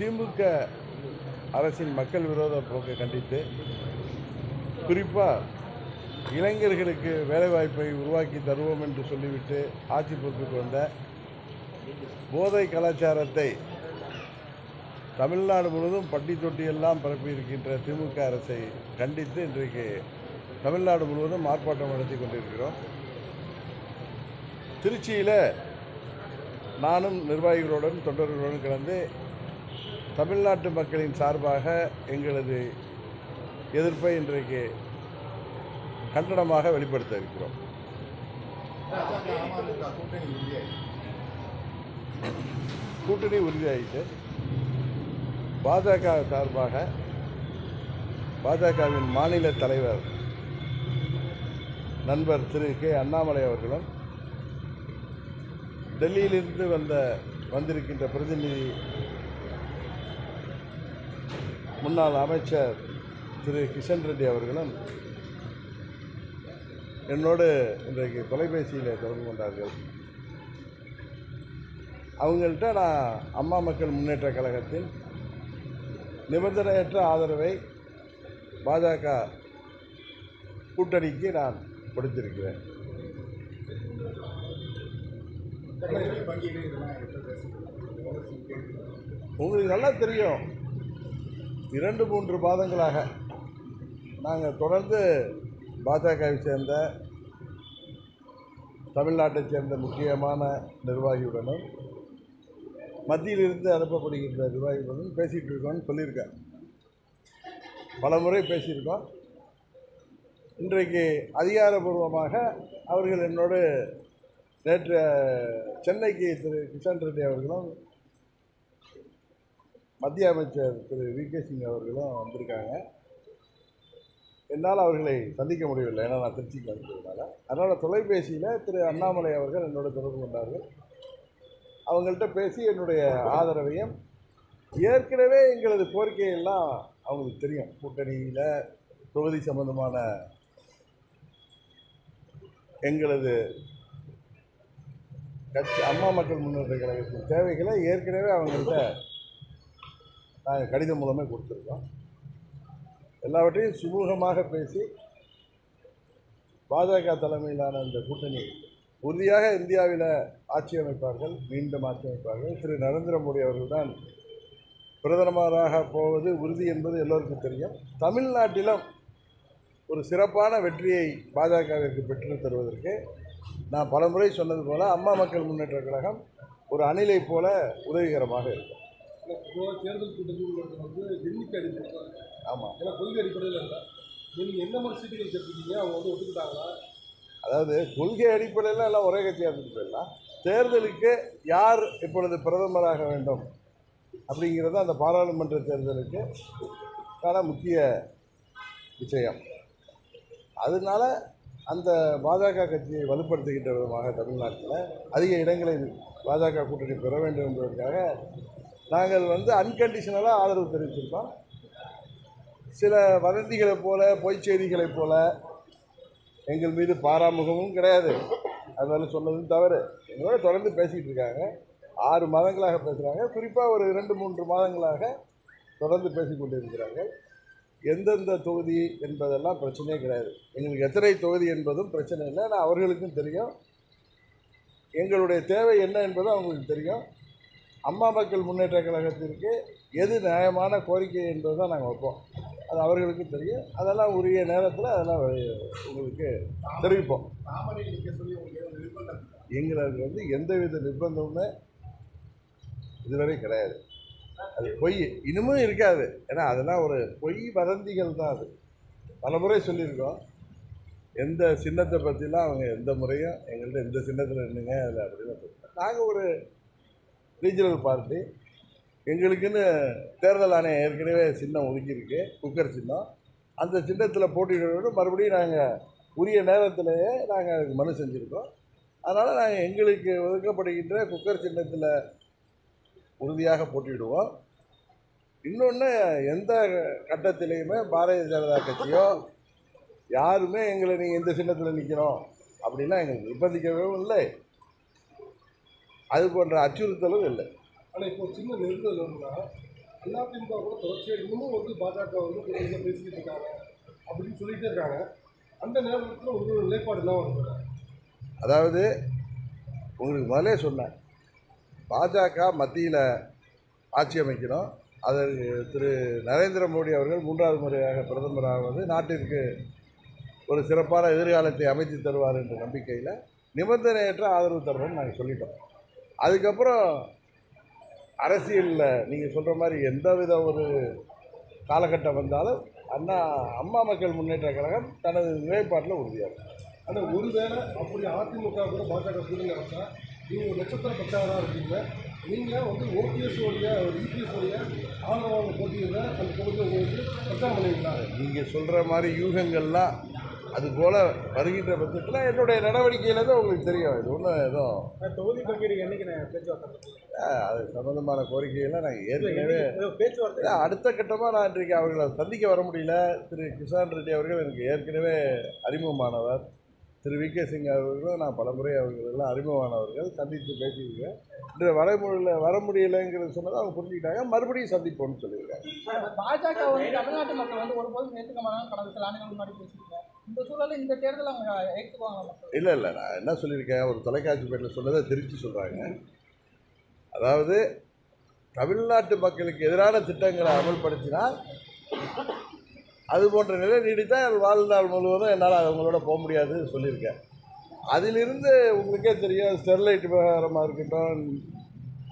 திமுக அரசின் மக்கள் விரோத போக்கை கண்டித்து குறிப்பாக இளைஞர்களுக்கு வேலைவாய்ப்பை உருவாக்கி தருவோம் என்று சொல்லிவிட்டு ஆட்சி பொறுப்புக்கு வந்த போதை கலாச்சாரத்தை தமிழ்நாடு முழுவதும் பட்டி தொட்டியெல்லாம் பரப்பியிருக்கின்ற திமுக அரசை கண்டித்து இன்றைக்கு தமிழ்நாடு முழுவதும் ஆர்ப்பாட்டம் நடத்தி கொண்டிருக்கிறோம். திருச்சியில் நானும் நிர்வாகிகளுடன் தொண்டர்களுடன் கலந்து தமிழ்நாட்டு மக்களின் சார்பாக எங்களது எதிர்ப்பை இன்றைக்கு கண்டனமாக வெளிப்படுத்த இருக்கிறோம். கூட்டணி உறுதியாகிட்டு பாஜக சார்பாக பாஜகவின் மாநில தலைவர் நண்பர் திரு கே அண்ணாமலை அவர்களும் டெல்லியிலிருந்து வந்த வந்திருக்கின்ற பிரதிநிதி முன்னாள் அமைச்சர் திரு கிஷன் ரெட்டி அவர்களும் என்னோடு இன்றைக்கு தொலைபேசியில் தொடர்பு கொண்டார்கள். அவங்கள்ட்ட நான் அம்மா மக்கள் முன்னேற்ற கழகத்தின் நிபந்தனையற்ற ஆதரவை பாஜக கூட்டணிக்கு நான் கொடுத்திருக்கிறேன். உங்களுக்கு நல்லா தெரியும். இரண்டு மூன்று மாதங்களாக நாங்கள் தொடர்ந்து பாஜகவை சேர்ந்த தமிழ்நாட்டைச் சேர்ந்த முக்கியமான நிர்வாகியுடனும் மத்தியிலிருந்து அனுப்பப்படுகின்ற நிர்வாகிகளுடன் பேசிகிட்டு இருக்கோம்னு சொல்லியிருக்கேன் பல முறை பேசியிருக்கோம். இன்றைக்கு அதிகாரபூர்வமாக அவர்கள் என்னோடு நேற்று சென்னைக்கு திரு கிஷன் ரெட்டி அவர்களும் மத்திய அமைச்சர் திரு வி கே சிங் அவர்களும் வந்திருக்காங்க. என்னால் அவர்களை சந்திக்க முடியவில்லை. ஏன்னா நான் திருச்சிக்கு வந்ததுனால அதனால் தொலைபேசியில் திரு அண்ணாமலை அவர்கள் என்னோட தொடர்பு கொண்டார்கள். அவங்கள்ட்ட பேசி என்னுடைய ஆதரவையும் ஏற்கனவே எங்களது கோரிக்கையெல்லாம் அவங்களுக்கு தெரியும். கூட்டணியில் தொகுதி சம்பந்தமான எங்களது கட்சி அம்மா மக்கள் முன்னேற்ற கழகத்தின் தேவைகளை ஏற்கனவே அவங்கள்ட்ட நாங்கள் கடிதம் மூலமே கொடுத்துருக்கோம். எல்லாவற்றையும் சுமூகமாக பேசி பாஜக தலைமையிலான இந்த கூட்டணி உறுதியாக இந்தியாவில் ஆட்சி அமைப்பார்கள் மீண்டும் ஆட்சி அமைப்பார்கள். திரு நரேந்திர மோடி அவர்கள்தான் பிரதமராக போவது உறுதி என்பது எல்லோருக்கும் தெரியும். தமிழ்நாட்டிலும் ஒரு சிறப்பான வெற்றியை பாஜகவிற்கு பெற்று தருவதற்கு நான் பலமுறை சொன்னது போல அம்மா மக்கள் முன்னேற்ற கழகம் ஒரு அணிலை போல உதவிகரமாக இருக்கும். தேர்தல் கூட்டத்தில் வந்து எண்ணிக்கை அடிப்படையில் தான். ஆமாம் ஏன்னா கொள்கை அடிப்படையில் இல்லை. நீங்கள் என்ன மாதிரி சீட்டுகள் கேட்டிருக்கீங்க அவங்க வந்து ஒத்துக்கிட்டாங்களா? அதாவது கொள்கை அடிப்படையில் எல்லாம் ஒரே கட்சியாக இருந்துட்டு போயிடலாம். தேர்தலுக்கு யார் இப்பொழுது பிரதமராக வேண்டும் அப்படிங்கிறது அந்த பாராளுமன்ற தேர்தலுக்கு கான முக்கிய விஷயம். அதனால அந்த பாஜக கட்சியை வலுப்படுத்துகின்ற விதமாக தமிழ்நாட்டில் அதிக இடங்களை பாஜக கூட்டணி பெற வேண்டும் என்பதற்காக நாங்கள் வந்து அன்கண்டிஷனலாக ஆதரவு தெரிவிச்சிருக்கோம். சில வதந்திகளைப் போல பொய்ச் செய்திகளைப் போல எங்கள் மீது பாராமுகமும் கிடையாது. அதனால சொன்னதும் தவறு. எங்களோட தொடர்ந்து பேசிக்கிட்டு இருக்காங்க. ஆறு மாதங்களாக பேசுகிறாங்க குறிப்பாக ஒரு இரண்டு மூன்று மாதங்களாக தொடர்ந்து பேசிக்கொண்டிருக்கிறார்கள். எந்தெந்த தொகுதி என்பதெல்லாம் பிரச்சனையே கிடையாது. எங்களுக்கு எத்தனை தொகுதி என்பதும் பிரச்சனை இல்லை. ஆனால் அவர்களுக்கும் தெரியும். எங்களுடைய தேவை என்ன என்பதும் அவங்களுக்கு தெரியும். அம்மா மக்கள் முன்னேற்ற கழகத்திற்கு எது நியாயமான கோரிக்கை என்பது தான் நாங்கள் வைப்போம். அது அவர்களுக்கும் தெரியும். அதெல்லாம் உரிய நேரத்தில் அதெல்லாம் உங்களுக்கு தெரிவிப்போம். எங்களுக்கு வந்து எந்தவித நிர்பந்தமுமே இதுவரை கிடையாது. அது பொய். இன்னமும் இருக்காது. ஏன்னா அதெல்லாம் ஒரு பொய் வதந்திகள் தான் அது. பல முறை சொல்லியிருக்கோம். எந்த சின்னத்தை பற்றிலாம் அவங்க எந்த முறையும் எங்கள்கிட்ட எந்த சின்னத்தில் நின்றுங்க அதில் அப்படின்னு நாங்கள் ஒரு ரீஜனல் பார்ட்டி எங்களுக்குன்னு தேர்தல் ஆணையம் ஏற்கனவே சின்னம் ஒதுக்கியிருக்கு குக்கர் சின்னம். அந்த சின்னத்தில் போட்டியிடுறோம் மறுபடியும் நாங்கள் உரிய நேரத்திலேயே நாங்கள் அதுக்கு மனு செஞ்சுருக்கோம். அதனால் நாங்கள் எங்களுக்கு ஒதுக்கப்படுகின்ற குக்கர் சின்னத்தில் உறுதியாக போட்டியிடுவோம். இன்னொன்று எந்த கட்டத்திலையுமே பாரதிய ஜனதா கட்சியோ யாருமே எங்களை நீங்கள் இந்த சின்னத்தில் நிற்கணும் அப்படின்னா எங்களுக்கு நிர்பந்திக்கவே இல்லை. அது போன்ற அச்சுறுத்தலும் இல்லை. ஆனால் இப்போ சின்ன நெருங்கல் வரும்னா அதிமுக கூட தொடர்ச்சியாக இன்னமும் வந்து பாஜக வந்து பேசிக்கிட்டு இருக்காங்க. அப்படின்னு சொல்லிட்டே இருக்காங்க. அந்த நேரத்தில் உங்களோட நிலைப்பாடு வருது அதாவது உங்களுக்கு முதலே சொன்னேன். பாஜக மத்தியில் ஆட்சி அமைக்கணும். அதற்கு திரு நரேந்திர மோடி அவர்கள் மூன்றாவது முறையாக பிரதமராவது நாட்டிற்கு ஒரு சிறப்பான எதிர்காலத்தை அமைத்து தருவார் என்ற நம்பிக்கையில் நிபந்தனையற்ற ஆதரவு தருவோம்னு நாங்கள் சொல்லிட்டோம். அதுக்கப்புறம் அரசியலில் நீங்கள் சொல்கிற மாதிரி எந்த வித ஒரு காலகட்டம் வந்தாலும் அண்ணா அம்மா மக்கள் முன்னேற்ற கழகம் தனது நிலைப்பாட்டில் உறுதியாக இருக்கும் ஆனால் ஒருவேளை அப்படி அதிமுக கூட பாஜக கூட்டணி வச்சா நீங்கள் ஒரு நட்சத்திர பிரச்சாரம் இருக்கீங்க. நீங்கள் வந்து ஓபிஎஸ் உடைய ஒரு இபிஎஸ் உடைய ஆதரவாக போட்டியில் அந்த தொகுதியை உங்களுக்கு பிரச்சாரம் பண்ணுவீங்களா நீங்கள் சொல்கிற மாதிரி யூகங்கள்லாம் அது போல் வருகின்ற பட்சத்தில் என்னுடைய நடவடிக்கையில் தான் உங்களுக்கு தெரியும். இது ஒன்றும் எதுவும் தொகுதி பங்கீடு நான் அது சம்மந்தமான கோரிக்கைகளை நாங்கள் ஏற்கனவே பேச்சுவார்த்தை. அடுத்த கட்டமாக நான் இன்றைக்கு அவர்களை சந்திக்க வர முடியல. திரு கிஷான் ரெட்டி அவர்கள் எனக்கு ஏற்கனவே அறிமுகமானவர். திரு வி கே சிங் அவர்களும் நான் பலமுறை அவர்கள் எல்லாம் அறிமுகமானவர்கள் சந்தித்து பேசியிருக்கேன். இன்று வர முடியல வர முடியலைங்கிறது சொன்னதை அவங்க புரிஞ்சுக்கிட்டாங்க. மறுபடியும் சந்திப்போம்னு சொல்லியிருக்காங்க. பாஜக வந்து தமிழ்நாட்டு மக்கள் வந்து ஒருபோதும் ஏற்றுக்க மாட்டாங்க கடந்த சில ஆண்டுகள் முன்னாடி இந்த சூழலில் இந்த தேர்தல் அவங்க ஏற்றுக்குவாங்க இல்லை இல்லை நான் என்ன சொல்லியிருக்கேன்? ஒரு தொலைக்காட்சி பேட்டில் சொன்னதை திருச்சி சொல்கிறாங்க அதாவது தமிழ்நாட்டு மக்களுக்கு எதிரான திட்டங்களை அமல்படுத்தினால் அது போன்ற நிலை நீடித்தால் வாழ்நாள் முழுவதும் என்னால் அவங்களோட போக முடியாதுன்னு சொல்லியிருக்கேன். அதிலிருந்து உங்களுக்கே தெரியும் ஸ்டெர்லைட் விவகாரமாக இருக்கட்டும்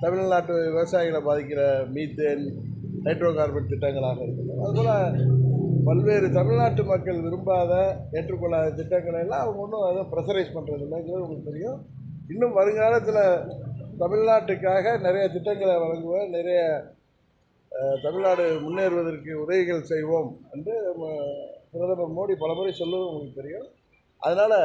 தமிழ்நாட்டு விவசாயிகளை பாதிக்கிற மீத்தேன் ஹைட்ரோ கார்பன் திட்டங்களாக இருக்கட்டும். அதுபோல் பல்வேறு தமிழ்நாட்டு மக்கள் விரும்பாத ஏற்றுக்கொள்ளாத திட்டங்களை எல்லாம் அவங்க ஒன்றும் அதை ப்ரெஷரைஸ் பண்ணுறது இல்லைங்கிறது உங்களுக்கு தெரியும். இன்னும் வருங்காலத்தில் தமிழ்நாட்டுக்காக நிறைய திட்டங்களை வழங்குவேன். நிறைய தமிழ்நாடு முன்னேறுவதற்கு உதவிகள் செய்வோம் என்று பிரதமர் மோடி பலமுறை சொல்லுவது உங்களுக்கு தெரியும். அதனால்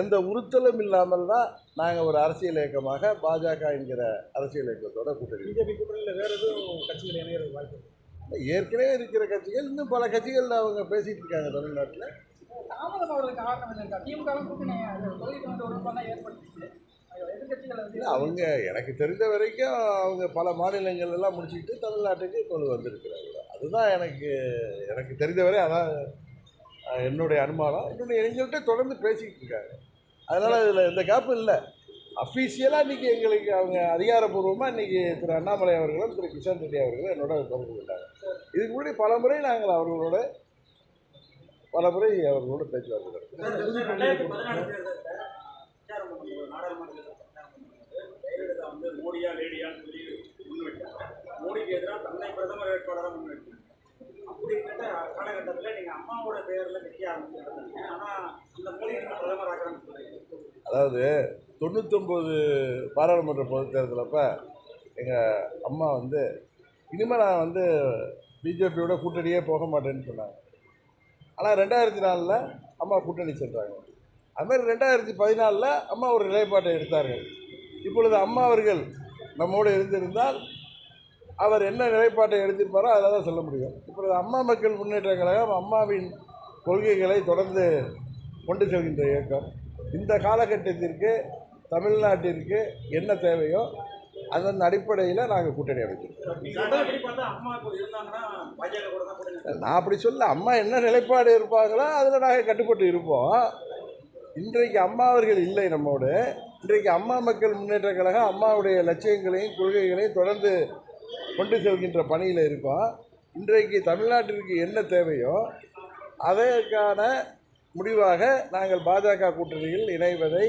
எந்த உறுத்தலும் இல்லாமல் தான் நாங்கள் ஒரு அரசியல் இயக்கமாக பாஜக என்கிற அரசியல் இயக்கத்தோட கூட்டணி பிஜேபி கூட்டணியில் வேற எதுவும் கட்சிகள் இணையறது வாய்ப்பு? ஏற்கனவே இருக்கிற கட்சிகள் இன்னும் பல கட்சிகள் அவங்க பேசிகிட்டு இருக்காங்க தமிழ்நாட்டில். தாமதம் அவர்களுக்கு காரணம் திமுக கூட்டணி ஏற்படுத்திச்சு இல்லை அவங்க எனக்கு தெரிந்த வரைக்கும் அவங்க பல மாநிலங்கள் எல்லாம் முடிச்சுக்கிட்டு தமிழ்நாட்டுக்கு கொண்டு வந்திருக்கிறாங்க. அதுதான் எனக்கு எனக்கு தெரிந்தவரை அதான் என்னுடைய அனுமானம். என்னுடைய எங்கள்கிட்ட தொடர்ந்து பேசிக்கிட்டு இருக்காங்க. அதனால் இதில் எந்த கேப்பும் இல்லை. அஃபீஷியலாக இன்றைக்கி எங்களுக்கு அவங்க அதிகாரப்பூர்வமாக இன்றைக்கி திரு அண்ணாமலை அவர்களும் திரு கிஷன் ரெட்டி அவர்களும் என்னோட தொடர்பு கொண்டாங்க. இதுக்கு முன்னாடி பல முறை நாங்கள் அவர்களோட பல முறை அவர்களோட பேச்சுவார்த்தை ஜெயலலிதா வந்து மோடியா லேடியான்னு சொல்லி முன்வைட்டாங்க மோடிக்கு எதிராக தன்னை பிரதமர் வேட்பாளராக முன்வைட்டாங்க காலகட்டத்தில் நீங்கள் அம்மாவோட பெயரில் ஆரம்பிச்சிருந்தாங்க ஆனால் அந்த மோடி பிரதமர் அதாவது தொண்ணூத்தொம்பது பாராளுமன்ற பொதுத் தேர்தலப்ப எங்கள் அம்மா வந்து இனிமேல் நான் வந்து பிஜேபியோட கூட்டணியே போக மாட்டேன்னு சொன்னாங்க. ஆனால் ரெண்டாயிரத்தி நாலில் அம்மா கூட்டணி சென்றாங்க. அதுமாதிரி ரெண்டாயிரத்தி பதினாலில் அம்மா ஒரு நிலைப்பாட்டை எடுத்தார்கள். இப்பொழுது அம்மா அவர்கள் நம்மோடு இருந்திருந்தால் அவர் என்ன நிலைப்பாட்டை எடுத்திருப்பாரோ அதில் தான் சொல்ல முடியும். இப்பொழுது அம்மா மக்கள் முன்னேற்ற கழகம் அம்மாவின் கொள்கைகளை தொடர்ந்து கொண்டு செல்கின்ற இயக்கம். இந்த காலகட்டத்திற்கு தமிழ்நாட்டிற்கு என்ன தேவையோ அதன் அடிப்படையில் நாங்கள் கூட்டணி அமைச்சிருக்கோம் நான் அப்படி சொல்ல அம்மா என்ன நிலைப்பாடு இருப்பாங்களோ அதில் நாங்கள் கட்டுப்பட்டு இருப்போம். இன்றைக்கு அம்மா அவர்கள் இல்லை நம்மோடு. இன்றைக்கு அம்மா மக்கள் முன்னேற்ற கழகம் அம்மாவுடைய லட்சியங்களையும் கொள்கைகளையும் தொடர்ந்து கொண்டு செல்கின்ற பணியில் இருக்கோம். இன்றைக்கு தமிழ்நாட்டிற்கு என்ன தேவையோ அதற்கான முடிவாக நாங்கள் பாஜக கூட்டணியில் இணைவதை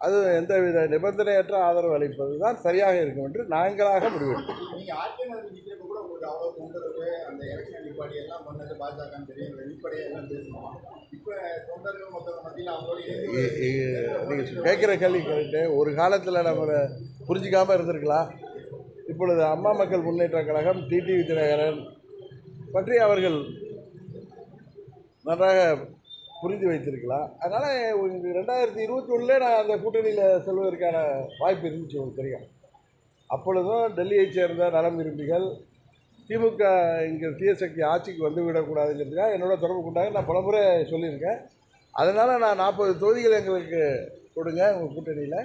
அது எந்தவித நிபந்தனையற்ற ஆதரவு அளிப்பது தான் சரியாக இருக்கும் என்று நாங்களாக நீங்கள் நீங்கள் கேட்குற கேள்வி கேட்டு ஒரு காலத்தில் நம்ம புரிஞ்சிக்காமல் இருந்திருக்கலாம் இப்பொழுது அம்மா மக்கள் முன்னேற்ற கழகம் டிடிவி தினகரன் பற்றி அவர்கள் நன்றாக புரிந்து வைத்திருக்கலாம். அதனால் ரெண்டாயிரத்தி இருபத்தி ஒன்றில் நான் அந்த கூட்டணியில் செல்வதற்கான வாய்ப்பு இருந்துச்சு உங்களுக்கு தெரியும். அப்பொழுதும் டெல்லியைச் சேர்ந்த நலம் விரும்பிகள் திமுக இங்கே தீயசக்தி ஆட்சிக்கு வந்து விடக்கூடாதுங்கிறதுக்காக என்னோட தொடர்பு கொண்டாங்க. நான் பலமுறை சொல்லியிருக்கேன். அதனால் நான் நாற்பது தொகுதிகள் எங்களுக்கு கொடுங்க உங்கள் கூட்டணியில்.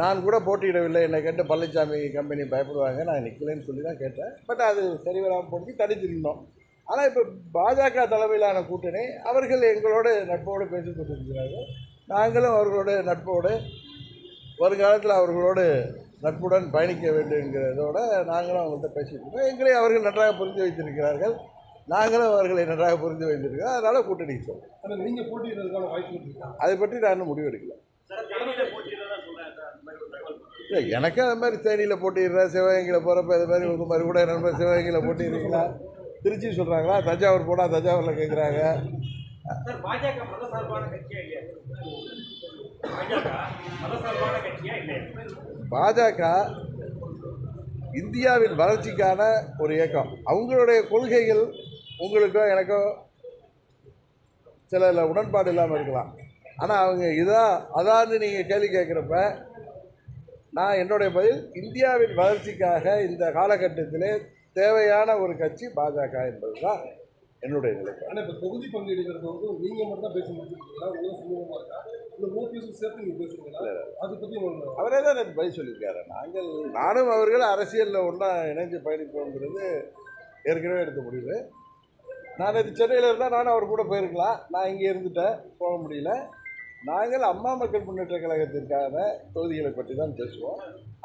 நான் கூட போட்டியிடவில்லை. என்னை கேட்டு பழனிசாமி கம்பெனி பயப்படுவாங்க. நான் நிற்கலைன்னு சொல்லி தான் கேட்டேன். பட் அது சரி வராமல் போட்டு தடுத்திருந்தோம். ஆனால் இப்போ பாஜக தலைமையிலான கூட்டணி அவர்கள் எங்களோடு நட்போடு பேசிக் கொண்டிருக்கிறார்கள். நாங்களும் அவர்களோட நட்போடு வருங்காலத்தில் அவர்களோடு நட்புடன் பயணிக்க வேண்டுங்கிறதோட நாங்களும் அவங்கள்ட்ட பேசிட்டு இருக்கோம். எங்களை அவர்கள் நன்றாக புரிந்து வைத்திருக்கிறார்கள். நாங்களும் அவர்களை நன்றாக புரிந்து வைத்திருக்கிறோம். அதனால் கூட்டணி சொல்றோம் ஆனால் நீங்கள் போட்டியிடுறதுக்கான வாய்ப்பு அதை பற்றி நான் இன்னும் முடிவெடுக்கல சார் தேனியில போட்டியிடதான் சொல்றேன். சார் அந்த மாதிரி ஒரு தகவல் இல்லை எனக்கு அது மாதிரி தேனியில் போட்டிடுறேன் சிவகங்கையில் போகிறப்ப இது மாதிரி உங்கள் மாதிரி கூட நண்பர் சிவகங்கையில் போட்டிடுறீங்களா திருச்சி சொல்கிறாங்களா தஞ்சாவூர் போனால் தஞ்சாவூரில் கேட்குறாங்க பாஜக இந்தியாவின் வளர்ச்சிக்கான ஒரு இயக்கம். அவங்களுடைய கொள்கைகள் உங்களுக்கோ எனக்கோ சில உடன்பாடு இல்லாமல் இருக்கலாம். ஆனால் அவங்க இதா அதான்னு நீங்கள் கேள்வி கேட்குறப்ப நான் என்னுடைய பதில் இந்தியாவின் வளர்ச்சிக்காக இந்த காலகட்டத்திலே தேவையான ஒரு கட்சி பாஜக என்பது தான் என்னுடைய நிலைப்பாடு. ஆனால் இப்போ தொகுதி பங்கீடுங்கிறது வந்து நீங்கள் மட்டும் தான் பேசி முடிச்சிருக்கீங்களா உங்களுக்கு சுமூகமாக இருக்கா? இல்லை ஓபிஎஸ் சேர்த்து நீங்கள் பேசுறீங்களா? அதை பற்றி அவரே தான் எனக்கு பதில் சொல்லியிருக்காரு. நாங்கள் நானும் அவர்கள் அரசியலில் ஒன்றா இணைஞ்சு பயணிப்போங்கிறது ஏற்கனவே எடுத்த முடிவு. நான் இது சென்னையில் இருந்தால் நானும் அவர் கூட போயிருக்கலாம். நான் இங்கே இருந்துட்டேன் போக முடியல. நாங்கள் அம்மா மக்கள் முன்னேற்ற கழகத்திற்கான தொகுதிகளை பற்றி தான் பேசுவோம்.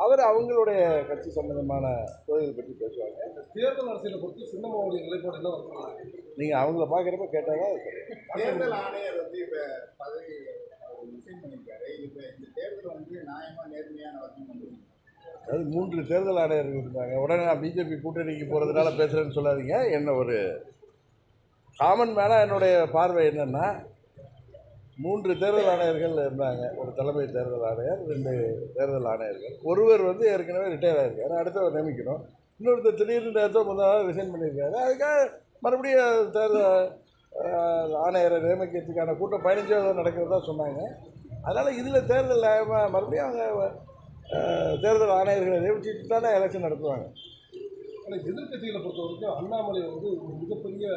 அவர் அவங்களுடைய கட்சி சம்பந்தமான தொகுதிகளை பற்றி பேசுவாங்க. தேர்தல் அரசியலை பொறுத்து சின்னம்மாவுடைய நிலைப்பாடு என்ன நீங்கள் அவங்கள பார்க்குறப்ப கேட்டால் தான். தேர்தல் ஆணையர் வந்து இப்ப பதவி ரிசைன் பண்ணியிருக்காரு. இப்ப இந்த தேர்தல் வந்து நியாயமா நேர்மையா நடக்கும் நம்புறீங்க அதாவது மூன்று தேர்தல் ஆணையர்கள் இருந்தாங்க உடனே நான் பிஜேபி கூட்டணிக்கு போகிறதுனால பேசுகிறேன்னு சொல்லாதீங்க. என்ன ஒரு காமன் மேலே என்னுடைய பார்வை என்னென்னா மூன்று தேர்தல் ஆணையர்கள் இருந்தாங்க. ஒரு தலைமை தேர்தல் ஆணையர் ரெண்டு தேர்தல் ஆணையர்கள். ஒருவர் வந்து ஏற்கனவே ரிட்டையர் ஆகிருக்காரு அடுத்தவர் நியமிக்கணும். இன்னொருத்தர் திடீர்னு ஏதோ முதல் நாள் ரிசைன் பண்ணியிருக்காரு. அதுக்காக மறுபடியும் தேர்தல் ஆணையரை நியமிக்கிறதுக்கான கூட்டம் பதினஞ்சாவது நடக்கிறதா சொன்னாங்க. அதனால் இதில் தேர்தல் மறுபடியும் அவங்க தேர்தல் ஆணையர்களை நியமிச்சுட்டு தானே எலெக்ஷன் நடத்துவாங்க. ஆனால் எதிர்கட்சிகளை பொறுத்த வரைக்கும் அண்ணாமலை வந்து ஒரு மிகப்பெரிய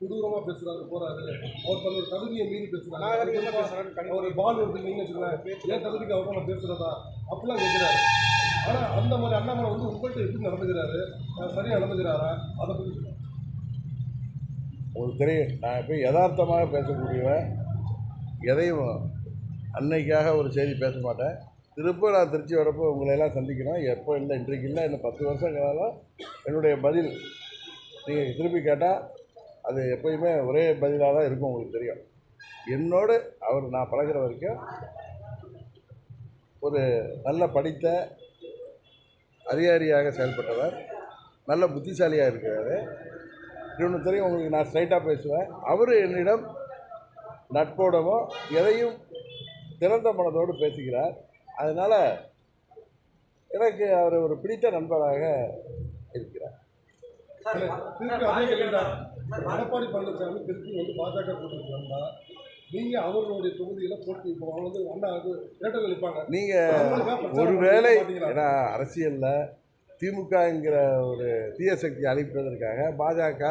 கொடூரமாக பேசுறாரு போறாரு. அவர் தன்னோட தகுதியை மீறி பேசுறாரு. அவர் பால் வந்து நீங்க வச்சுக்கலாம் என் தகுதிக்கு அவர் நான் பேசுறதா? அப்படிலாம் கேட்கிறாரு ஆனா அந்த மாதிரி அண்ணாமலை வந்து உங்கள்கிட்ட எப்படி நடந்துக்கிறாரு? அஹ் சரியா நடந்துக்கிறாரா? அதை பற்றி. உங்களுக்கு தெரியும் நான் இப்போ யதார்த்தமாக பேசக்கூடியவன். எதையும் அன்னைக்காக ஒரு செய்தி பேச மாட்டேன். திரும்ப நான் திருச்சி வரப்போ உங்களை எல்லாம் சந்திக்கணும். எப்போ இல்லை இன்றைக்கு இல்லை இன்னும் பத்து வருஷம் காலம் என்னுடைய பதில் நீங்கள் திருப்பி கேட்டால் அது எப்பயுமே ஒரே பதிலாக தான் இருக்கும் உங்களுக்கு தெரியும் என்னோடு அவர் நான் பழகுற வரைக்கும் ஒரு நல்ல படித்த அதிகாரியாக செயல்பட்டவர் நல்ல புத்திசாலியாக இருக்கிறாரு இன்னொன்று தெரியும் உங்களுக்கு நான் ஸ்ட்ரைட்டாக பேசுவேன் அவர் என்னிடம் நட்போடவோ எதையும் திறந்த மனதோடு பேசுகிறார் அதனால் எனக்கு அவர் ஒரு பிடித்த நண்பராக இருக்கிறார் எடப்பாடி பழனிசாமி திருப்பி வந்து பாஜக கூட்டணிக்கு வந்தா நீங்க அவர்களுடைய தொகுதியில போட்டி இப்போ அவங்க வந்து அண்ணா வந்து இரட்டை நிற்பாங்க நீங்கள் ஒருவேளை ஏன்னா அரசியலில் திமுகங்கிற ஒரு தீய சக்தி அழிப்பதற்காக பாஜக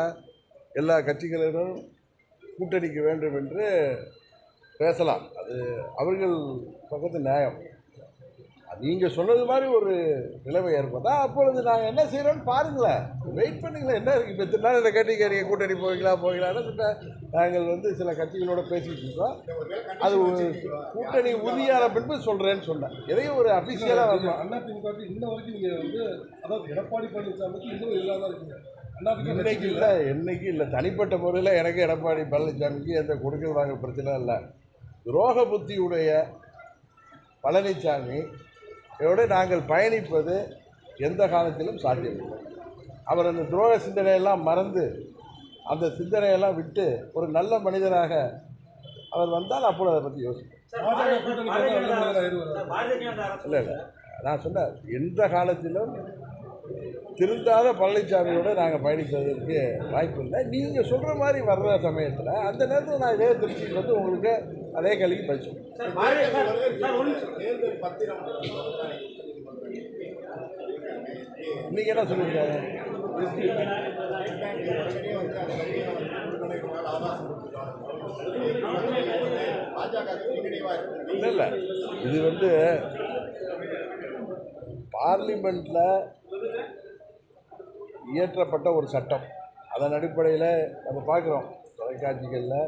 எல்லா கட்சிகளிடம் கூட்டணிக்க வேண்டும் என்று பேசலாம். அது அவர்கள் பக்கத்து நியாயம். நீங்கள் சொன்னது மாதிரி ஒரு நிலைமை ஏற்பட்டால் அப்பொழுது நாங்கள் என்ன செய்கிறோம்னு பாருங்களேன் வெயிட் பண்ணுங்களேன் என்ன இருக்குது இப்போ நாள் இதை கேட்டீங்க நீங்கள் கூட்டணி போவீங்களா போவீங்களான்னு சொன்ன நாங்கள் வந்து சில கட்சிகளோட பேசிக்கிட்டு இருக்கோம். அது ஒரு கூட்டணி உறுதியான பின்பு சொல்கிறேன்னு சொன்னேன். எதையும் ஒரு அஃபிஷியலாக வரணும் அண்ணா திமுக இன்ன வரைக்கும் நீங்க வந்து அதாவது எடப்பாடி பழனிசாமிக்கு இன்னும் இல்லாத தான் இருக்கீங்க. இன்னைக்கு இல்லை என்னைக்கு இல்லை. தனிப்பட்ட முறையில் எனக்கு எடப்பாடி பழனிசாமிக்கு எந்த கொடுக்கல் வாங்க பிரச்சனை இல்லை. துரோக புத்தியுடைய பழனிசாமி இதோடு நாங்கள் பயணிப்பது எந்த காலத்திலும் சாத்தியமில்லை. அவர் அந்த துரோக சிந்தனையெல்லாம் மறந்து அந்த சிந்தனையெல்லாம் விட்டு ஒரு நல்ல மனிதராக அவர் வந்தால் அப்பொழுது அதை பற்றி யோசிப்போம். இல்லை இல்லை. நான் சொன்னேன் எந்த காலத்திலும் திருந்தாத பழனிசாமியோட நாங்கள் பயணிப்பதற்கு வாய்ப்பு இல்லை. நீங்கள் சொல்கிற மாதிரி வர்ற சமயத்தில் அந்த நேரத்தில் நான் இதே திருச்சிக்கு வந்து உங்களுக்கு அதே கேள்விக்கு பதில் இன்னைக்கு என்ன இல்லை இல்லை. இது வந்து பார்லிமெண்ட்டில் இயற்றப்பட்ட ஒரு சட்டம். அதன் அடிப்படையில் நம்ம பார்க்குறோம் தொலைக்காட்சிகளில்.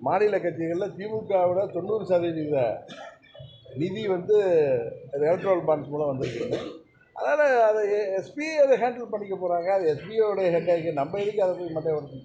மாநில கட்சிகளில் திமுகவோட தொண்ணூறு சதவீத நிதி வந்து எலக்ட்ரல் பாண்ட்ஸ் மூலம் வந்திருக்கு. அதனால் அதை எஸ்பி அதை ஹேண்டில் பண்ணிக்க போகிறாங்க அது எஸ்பியோட ஹெட்டாக நம்ம எதுக்கு அதை போய் மட்டை உடச்சு